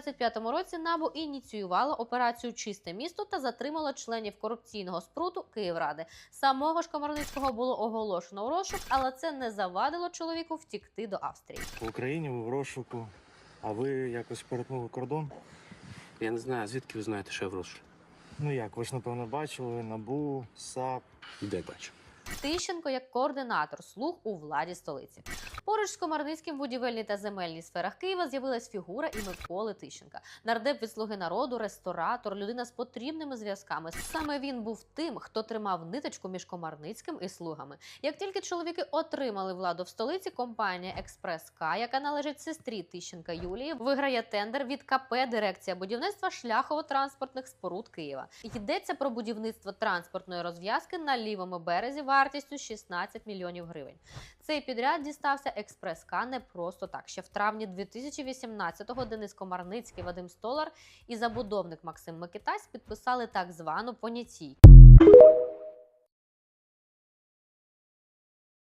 2025 році НАБУ ініціювала операцію Чисте місто та затримала членів корупційного спруту Київради. Самого ж Комарницького було оголошено у розшук, але це не завадило чоловіку втікти до Австрії. В Україні ви в розшуку, а ви якось перетнули кордон. Я не знаю, звідки ви знаєте, що я в розшуку? Ну як, ви ж напевно бачили НАБУ, САП. Де бачу? Тищенко як координатор слуг у владі столиці. Поруч з Комарницьким в будівельній та земельній сферах Києва з'явилась фігура і Миколи Тищенка. Нардеп від слуги народу, ресторатор, людина з потрібними зв'язками. Саме він був тим, хто тримав ниточку між Комарницьким і слугами. Як тільки чоловіки отримали владу в столиці, компанія Експрес К, яка належить сестрі Тищенка Юлії, виграє тендер від КП Дирекція будівництва шляхово-транспортних споруд Києва. Йдеться про будівництво транспортної розв'язки на лівому березі вартістю 16 мільйонів гривень. Цей підряд дістався Експрес К не просто так. Ще в травні 2018-го Денис Комарницький, Вадим Столар і забудовник Максим Микитась підписали так звану понятійку.